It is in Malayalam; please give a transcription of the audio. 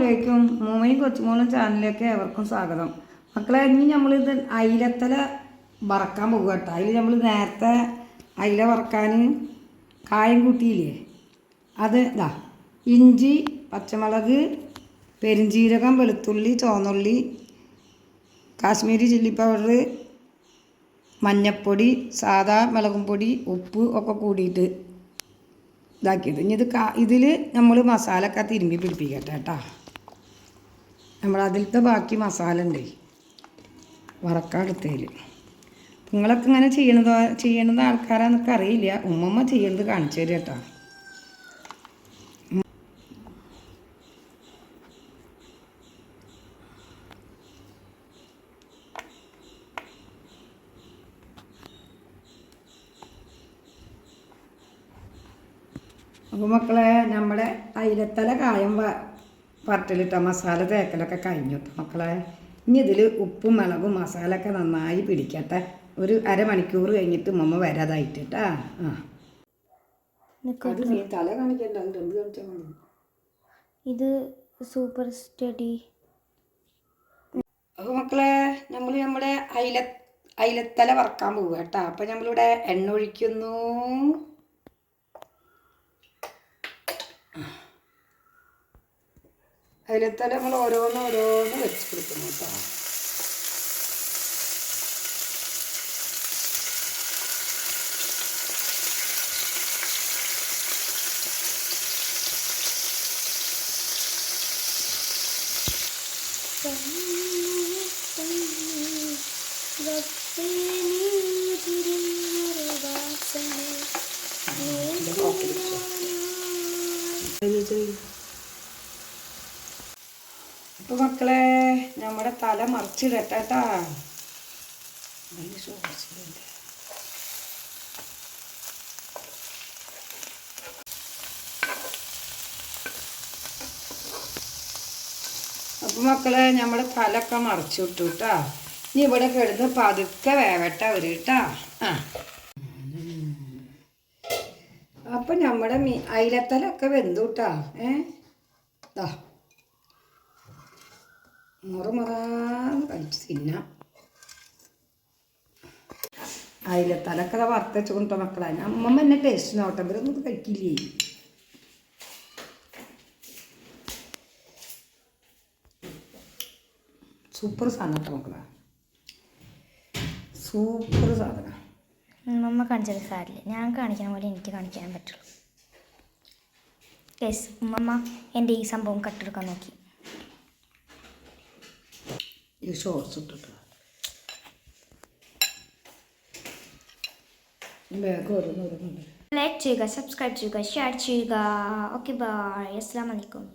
അസ്സലാമലൈക്കും മൂമ്മയും കൊച്ചുമോളും ചാനലിലേക്ക് ഏവർക്കും സ്വാഗതം. മക്കളെ ഇനി നമ്മളിത് അയിലത്തല വറക്കാൻ പോകുക കേട്ടോ. അതിൽ നമ്മൾ നേരത്തെ അയില വറക്കാൻ കായം കൂട്ടിയില്ലേ? അത് ഇതാ ഇഞ്ചി പച്ചമുളക് പെരിഞ്ചീരകം വെളുത്തുള്ളി ചോന്നുള്ളി കാശ്മീരി ചില്ലി പൗഡർ മഞ്ഞപ്പൊടി സാദാ മുളകും പൊടി ഉപ്പ് ഒക്കെ കൂടിയിട്ട് ഇതാക്കിയത്. ഇനി ഇത് കാ ഇതിൽ നമ്മൾ മസാലയൊക്കെ തിരുമ്പി പിടിപ്പിക്കട്ടെ കേട്ടോ. നമ്മൾ അതിലത്തെ ബാക്കി മസാല ഉണ്ടേ വറക്കാടുത്തതിൽ നിങ്ങളൊക്കെ ഇങ്ങനെ ചെയ്യണത് ചെയ്യണത് ആൾക്കാരാന്നൊക്കെ അറിയില്ല. ഉമ്മമ്മ ചെയ്യണത് കാണിച്ചു തരും കേട്ടോ. അപ്പോൾ മക്കളെ നമ്മുടെ അയിലത്തല കായം വറട്ടിലിട്ട മസാല തേക്കലൊക്കെ കഴിഞ്ഞു കേട്ടോ മക്കളെ. ഇനി ഇതിൽ ഉപ്പും മുളകും മസാല ഒക്കെ നന്നായി പിടിക്കട്ടെ. ഒരു അരമണിക്കൂർ കഴിഞ്ഞിട്ട് മമ്മ വരാതായിട്ട് കേട്ടാ ആ. തല കാണിക്കണ്ട ഇത് സൂപ്പർ സ്റ്റഡി. അപ്പോൾ മക്കളെ നമ്മൾ നമ്മുടെ അയില അയിലത്തല വറക്കാൻ പോവുക കേട്ടോ അപ്പൊ നമ്മളിവിടെ എണ്ണ ഒഴിക്കുന്നു. അയിലത്തല നമ്മൾ ഓരോന്ന് ഓരോന്ന് വെച്ച് കൊടുക്കുന്നു കേട്ടോ അപ്പൊ മക്കളെ നമ്മുടെ തല മറിച്ചിടട്ടെ കേട്ടാ മക്കളെ നമ്മുടെ തലൊക്കെ മറിച്ചു വിട്ടു കേട്ടാ ഇനി ഇവിടെ കിടന്ന് പതുക്കെ വേവട്ട അവർ കേട്ടാ ആ. അപ്പൊ നമ്മുടെ മീ അയിലത്തലൊക്കെ വെന്തു കേട്ടാ ഏ? മുറമുറാന്ന് കഴിച്ച് തിന്നാം. അതിലെ തലക്കഥ വറുത്തച്ച് കൊണ്ട മക്കളാണ് അമ്മമ്മ എന്നെ ടേസ്റ്റ് നോട്ടം ഇവരൊന്നും കഴിക്കില്ലേ? സൂപ്പർ സാധനം കേട്ടോ മക്കളാ. സൂപ്പർ സാധനം. അമ്മ കാണിച്ചത് സാരില്ല. ഞാൻ കാണിക്കണ പോലെ എനിക്ക് കാണിക്കാൻ പറ്റുള്ളൂ. ഉമ്മമ്മ എന്റെ ഈ സംഭവം കട്ടെടുക്കാൻ നോക്കി. ഈ ഷോർട്സ് ഇട്ടിട്ട് ബാഗ് ഓരോന്ന് ഓരോന്നുണ്ട് ലൈക്ക് ചെയ്യുക സബ്സ്ക്രൈബ് ചെയ്യുക ഷെയർ ചെയ്യുക ഓക്കെ ബൈ അസ്സാം വലൈക്കും